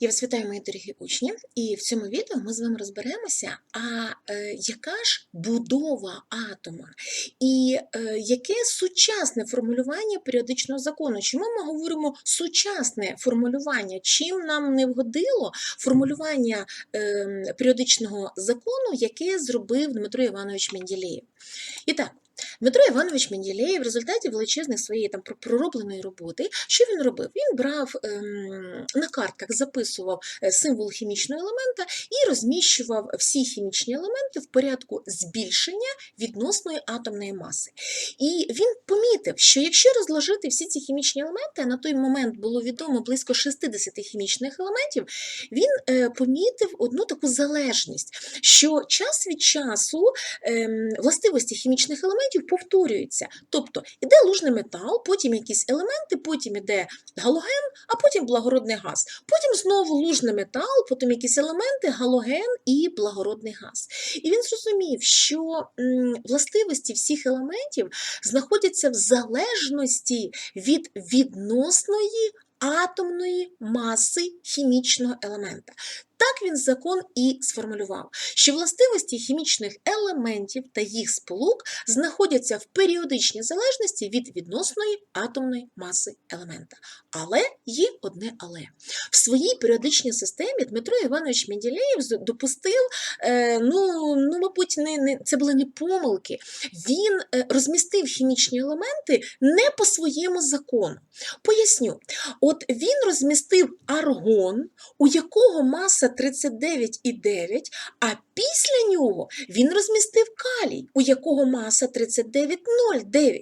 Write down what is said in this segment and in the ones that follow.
Я вас вітаю, мої дорогі учні, і в цьому відео ми з вами розберемося, а е, яка ж будова атома і е, яке сучасне формулювання періодичного закону. Чому ми говоримо сучасне формулювання? Чим нам не вгодило формулювання е, періодичного закону, яке зробив Дмитро Іванович Менділеєв? І так. Дмитро Іванович Менділеєв в результаті величезних своєї там проробленої роботи, що він робив? Він брав ем, на картках, записував е, символ хімічного елемента і розміщував всі хімічні елементи в порядку збільшення відносної атомної маси. І він помітив, що якщо розложити всі ці хімічні елементи, а на той момент було відомо близько 60 хімічних елементів, він е, помітив одну таку залежність, що час від часу ем, властивості хімічних елементів повторюються. Тобто іде лужний метал, потім якісь елементи, потім іде галоген, а потім благородний газ. Потім знову лужний метал, потім якісь елементи, галоген і благородний газ. І він зрозумів, що властивості всіх елементів знаходяться в залежності від відносної атомної маси хімічного елемента. Так він закон і сформулював, що властивості хімічних елементів та їх сполук знаходяться в періодичній залежності від відносної атомної маси елемента. Але є одне але. В своїй періодичній системі Дмитро Іванович Менділеєв допустив, е, ну, ну мабуть, не, не, це були не помилки. Він е, розмістив хімічні елементи не по своєму закону. Поясню, от він розмістив аргон, у якого маса 39,9, а після нього він розмістив калій, у якого маса 39,09.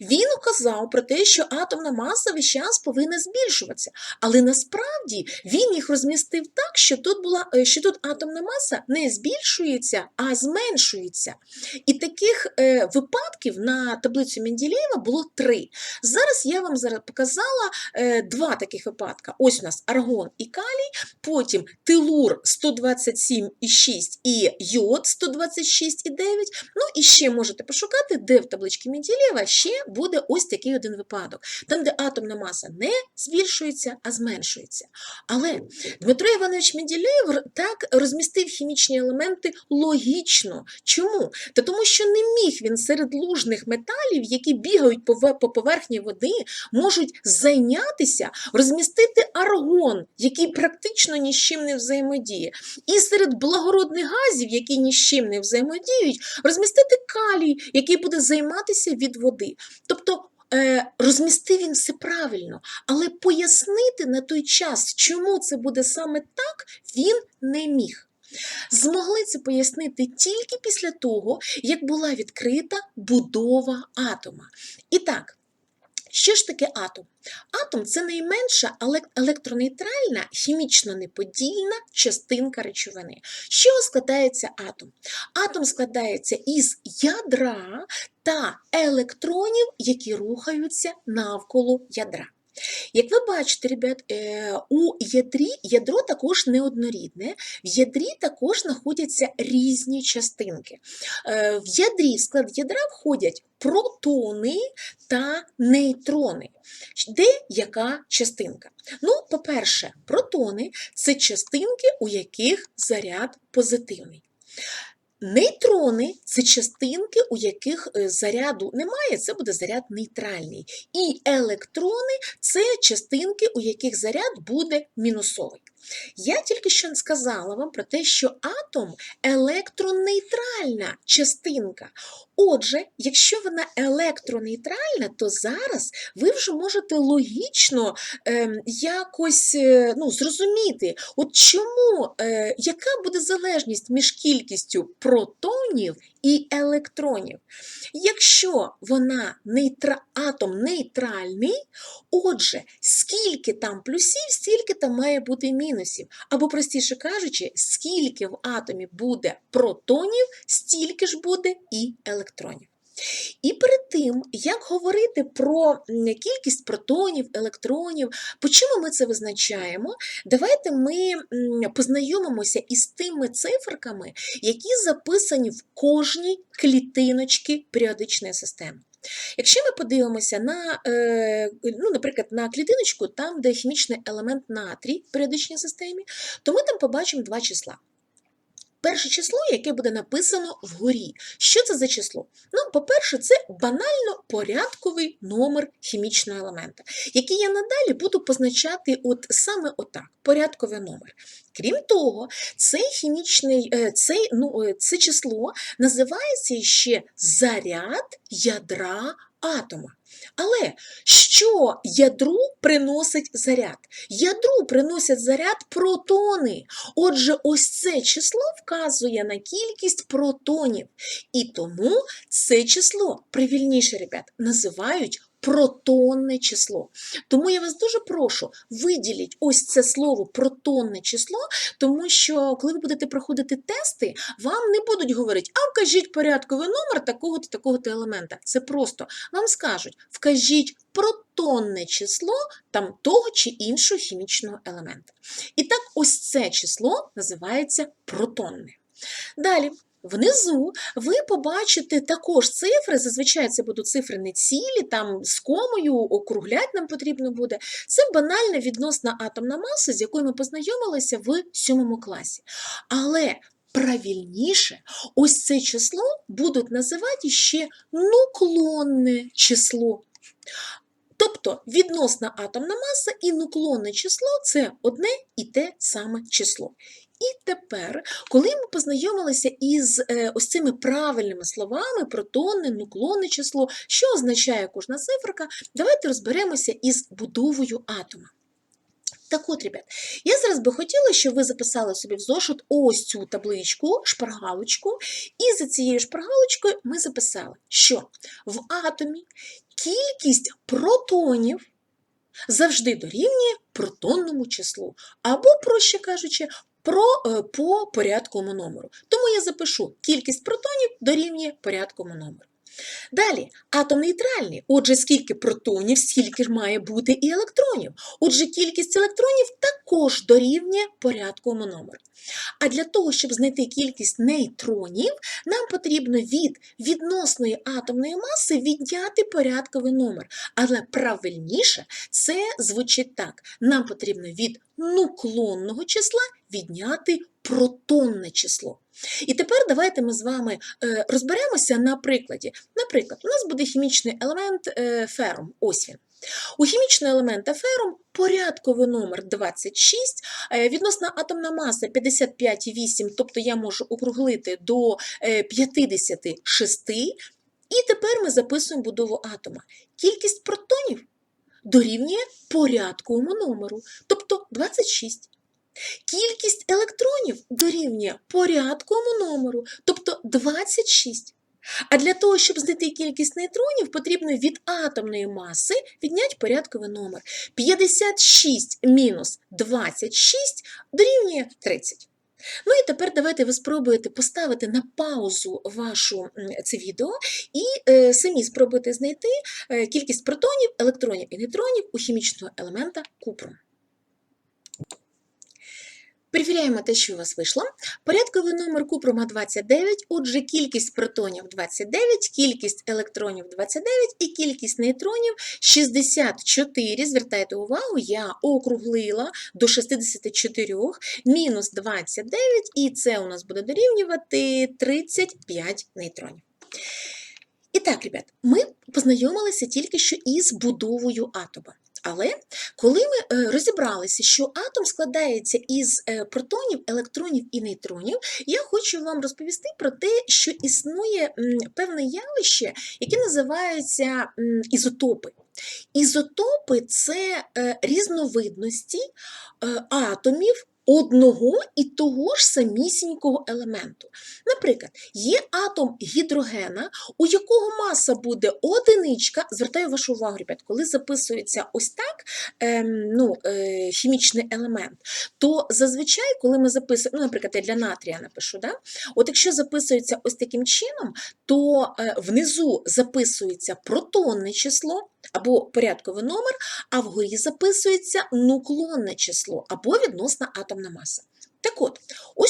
Він указав про те, що атомна маса весь час повинна збільшуватися, але насправді він їх розмістив так, що тут була е, що тут атомна маса не збільшується, а зменшується. І таких е, випадків на таблицю Менділеєва було три. Зараз я вам показала е, два таких випадка. Ось у нас аргон і калій, потім телур 127,6 і йод 126,9. Ну і ще можете пошукати, де в табличці Менділєва ще буде ось такий один випадок, там, де атомна маса не збільшується, а зменшується. Але Дмитро Іванович Менділеєв так розмістив хімічні елементи логічно. Чому? Та тому, що не міг він серед лужних металів, які бігають по по поверхні води, можуть зайнятися, розмістити аргон, який практично ні з чим не взаємодіє. І серед благородних газів, які ні з чим не взаємодіють, розмістити калій, який буде займатися від води. Тобто е, розмістив він все правильно, але пояснити на той час, чому це буде саме так, він не міг. Змогли це пояснити тільки після того, як була відкрита будова атома. І так, що ж таке атом? Атом це найменша електронейтральна хімічно неподільна частинка речовини. Що складається атом? Атом складається із ядра та електронів, які рухаються навколо ядра. Як ви бачите, ребят, е, у ядрі ядро також неоднорідне, в ядрі також знаходяться різні частинки. Е, В ядрі, в склад ядра входять протони та нейтрони. Де яка частинка? Ну, по-перше, протони це частинки, у яких заряд позитивний. Нейтрони це частинки, у яких е, заряду немає, це буде заряд нейтральний. І електрони це частинки, у яких заряд буде мінусовий. Я тільки що сказала вам про те, що атом електронейтральна частинка. Отже, якщо вона електронейтральна, то зараз ви вже можете логічно ем, якось е, ну, зрозуміти, от чому, е, яка буде залежність між кількістю протонів і електронів. Якщо вона нейтра, атом нейтральний, отже, скільки там плюсів, стільки там має бути мінусів. Або, простіше кажучи, скільки в атомі буде протонів, стільки ж буде і електронів. І перед тим, як говорити про кількість протонів, електронів, по чому ми це визначаємо, давайте ми познайомимося із тими циферками, які записані в кожній клітиночці періодичної системи. Якщо ми подивимося на, е, ну, наприклад, на клітиночку, там, де хімічний елемент натрій в періодичній системі, то ми там побачимо два числа. Перше число, яке буде написано вгорі. Що це за число? Ну, по-перше, це банально порядковий номер хімічного елемента, який я надалі буду позначати от саме отак, порядковий номер. Крім того, цей хімічний, е, цей, ну, е, це число називається ще заряд ядра атома. Але що ядру приносить заряд? Ядру приносять заряд протони. Отже, ось це число вказує на кількість протонів. І тому це число, привільніше, ребят, називають протонне число. Тому я вас дуже прошу, виділіть ось це слово протонне число, тому що коли ви будете проходити тести, вам не будуть говорити, а вкажіть порядковий номер такого-то такого-то елемента. Це просто вам скажуть, вкажіть протонне число там того чи іншого хімічного елемента. І так, ось це число називається протонне. Далі. Внизу ви побачите також цифри, зазвичай це будуть цифри не цілі, там з комою, округлять нам потрібно буде. Це банальна відносна атомна маса, з якою ми познайомилися в сьомому класі. Але правильніше ось це число будуть називати ще нуклонне число. Тобто відносна атомна маса і нуклонне число це одне і те саме число. І тепер, коли ми познайомилися із е, ось цими правильними словами протонне, нуклонне число, що означає кожна циферка, давайте розберемося із будовою атома. Так от, ребят, я зараз би хотіла, щоб ви записали собі в зошит ось цю табличку, шпаргалочку, і за цією шпаргалочкою ми записали, що в атомі кількість протонів завжди дорівнює протонному числу, або, проще кажучи, про, е, по порядковому номеру. Тому я запишу кількість протонів дорівнює порядковому номеру. Далі, атом нейтральний. Отже, скільки протонів, скільки ж має бути і електронів. Отже, кількість електронів також дорівнює порядковому номеру. А для того, щоб знайти кількість нейтронів, нам потрібно від відносної атомної маси відняти порядковий номер. Але правильніше це звучить так: нам потрібно від нуклонного числа відняти протонне число. І тепер давайте ми з вами е, розберемося на прикладі. Наприклад, у нас буде хімічний елемент е, ферум. Ось він. У хімічного елемента ферум порядковий номер 26, е, відносна атомна маса 55,8, тобто я можу округлити до е, 56. І тепер ми записуємо будову атома. Кількість протонів дорівнює порядковому номеру, тобто 26. Кількість електронів дорівнює порядковому номеру, тобто 26. А для того, щоб знайти кількість нейтронів, потрібно від атомної маси відняти порядковий номер. 56 мінус 26 дорівнює 30. Ну і тепер давайте ви спробуєте поставити на паузу вашу це відео і е, самі спробуйте знайти е, кількість протонів, електронів і нейтронів у хімічного елемента купру. Перевіряємо те, що у вас вийшло. Порядковий номер купрума 29, отже, кількість протонів 29, кількість електронів 29 і кількість нейтронів 64. Звертайте увагу, я округлила до 64, мінус 29, і це у нас буде дорівнювати 35 нейтронів. І так, ребят, ми познайомилися тільки що із будовою атома. Але коли ми е, розібралися, що атом складається із е, протонів, електронів і нейтронів, я хочу вам розповісти про те, що існує певне явище, яке називається ізотопи. Ізотопи це е, різновидності атомів одного і того ж самісінького елементу. Наприклад, є атом гідрогена, у якого маса буде одиничка. Звертаю вашу увагу, ребят, коли записується ось так ем, ну, е, хімічний елемент, то зазвичай, коли ми записуємо, ну, наприклад, я для натрія напишу, да? от якщо записується ось таким чином, то е, внизу записується протонне число або порядковий номер, а вгорі записується нуклонне число або відносна атомна маса. Так от,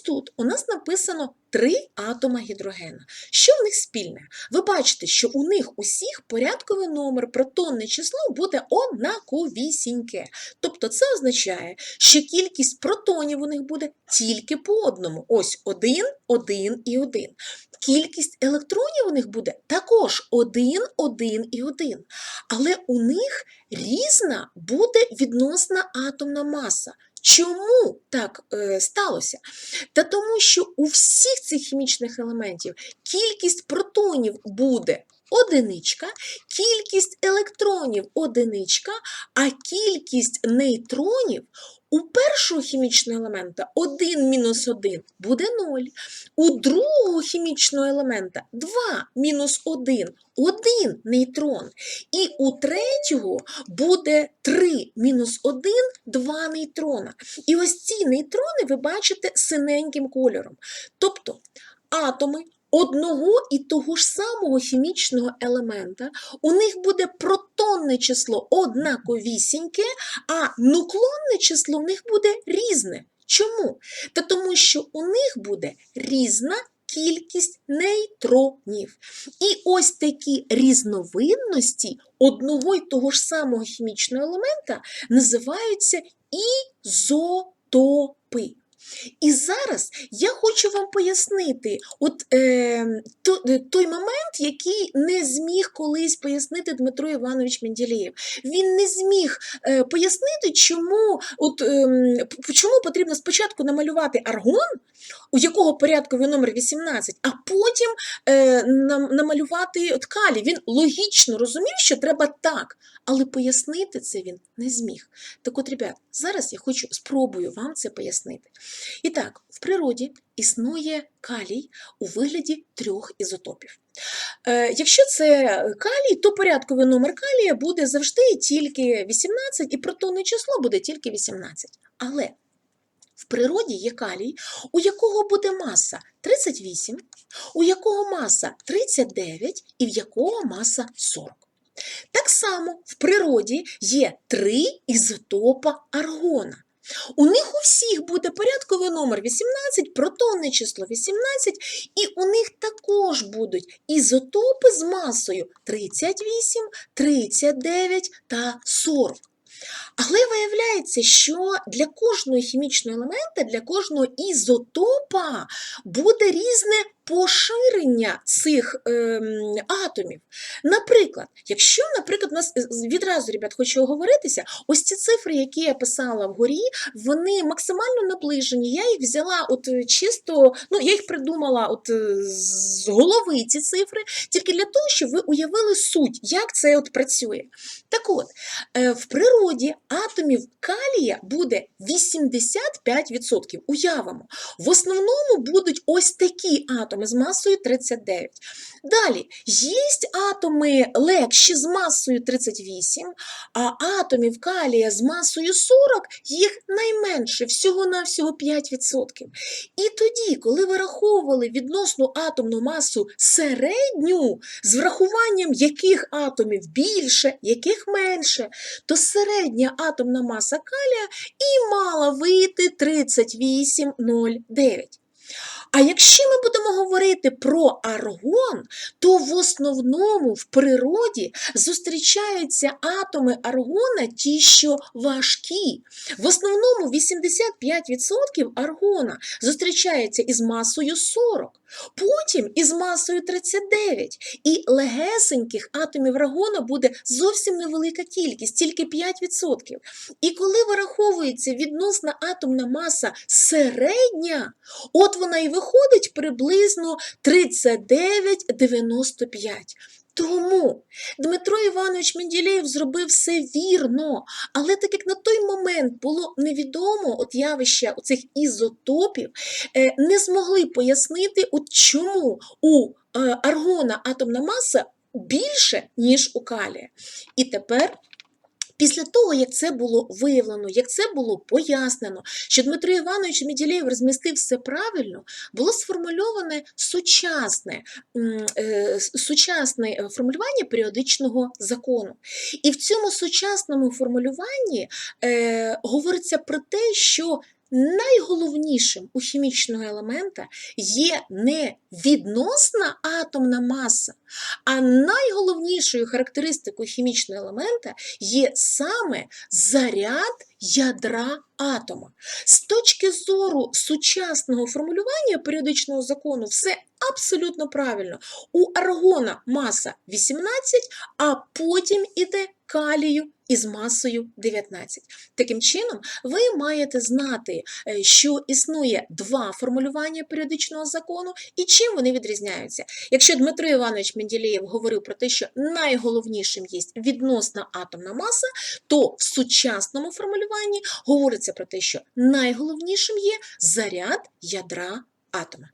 тут у нас написано три атома гідрогена. Що в них спільне? Ви бачите, що у них усіх порядковий номер, протонне число буде однаковісіньке. Тобто це означає, що кількість протонів у них буде тільки по одному. Ось один, один і один. Кількість електронів у них буде також один, один і один. Але у них різна буде відносна атомна маса. Чому так е, сталося? Та тому, що у всіх цих хімічних елементів кількість протонів буде одиничка, кількість електронів одиничка, а кількість нейтронів у першого хімічного елемента 1 мінус 1 буде 0. У другого хімічного елемента 2 мінус 1 1 нейтрон. І у третього буде 3 мінус 1 2 нейтрона. І ось ці нейтрони ви бачите синеньким кольором. Тобто атоми одного і того ж самого хімічного елемента, у них буде протонне число однаковісіньке, а нуклонне число в них буде різне. Чому? Та тому, що у них буде різна кількість нейтронів. І ось такі різновидності одного й того ж самого хімічного елемента називаються ізотопи. І зараз я хочу вам пояснити от, е, то- е, той момент, який не зміг колись пояснити Дмитро Іванович Менделєєв. Він не зміг е, пояснити, чому, от, ем, п- чому потрібно спочатку намалювати аргон, у якого порядковий номер 18, а потім е, нам- намалювати от калій. Він логічно розумів, що треба так, але пояснити це він не зміг. Так от, ребят, зараз я хочу спробую вам це пояснити. І так, в природі існує калій у вигляді трьох ізотопів. Е, якщо це калій, то порядковий номер калія буде завжди тільки 18, і протонне число буде тільки 18. Але в природі є калій, у якого буде маса 38, у якого маса 39 і в якого маса 40. Так само в природі є три ізотопа аргона. У них у всіх буде порядковий номер 18, протонне число 18, і у них також будуть ізотопи з масою 38, 39 та 40. Але виявляється, що для кожного хімічного елемента, для кожного ізотопа буде різне поширення цих ем, атомів. Наприклад, якщо, наприклад, у нас е, відразу, ребят, хочу оговоритися, ось ці цифри, які я писала вгорі, вони максимально наближені. Я їх взяла от е, чисто, ну я їх придумала от е, з голови ці цифри, тільки для того, щоб ви уявили суть, як це от працює. Так от, е, в природі атомів калія буде 85%. Уявимо. В основному будуть ось такі атоми з масою 39. Далі, є атоми легші з масою 38, а атомів калія з масою 40 їх найменше, всього-навсього 5%. І тоді, коли вираховували відносну атомну масу середню, з врахуванням яких атомів більше, яких менше, то середня атомна маса калія і мала вийти 38,09. А якщо ми будемо говорити про аргон, то в основному в природі зустрічаються атоми аргона ті, що важкі. В основному 85% аргона зустрічається із масою 40, потім із масою 39. І легесеньких атомів аргона буде зовсім невелика кількість, тільки 5%. І коли вираховується відносна атомна маса середня, от вона і виходить приблизно 39,95. Тому Дмитро Іванович Менділеєв зробив все вірно, але так як на той момент було невідомо от явище цих ізотопів, е, не змогли пояснити, от чому у е, аргона атомна маса більше, ніж у калія. І тепер Після того, як це було виявлено, як це було пояснено, що Дмитро Іванович Меділєєв розмістив все правильно, було сформульоване сучасне, е, сучасне е, формулювання періодичного закону. І в цьому сучасному формулюванні е, говориться про те, що найголовнішим у хімічного елемента є не відносна атомна маса, а найголовнішою характеристикою хімічного елемента є саме заряд ядра атома. З точки зору сучасного формулювання періодичного закону, все абсолютно правильно. У аргона маса 18, а потім іде калію із масою 19. Таким чином, ви маєте знати, е, що існує два формулювання періодичного закону і чим вони відрізняються. Якщо Дмитро Іванович Менделєєв говорив про те, що найголовнішим є відносна атомна маса, то в сучасному формулюванні говориться про те, що найголовнішим є заряд ядра атома.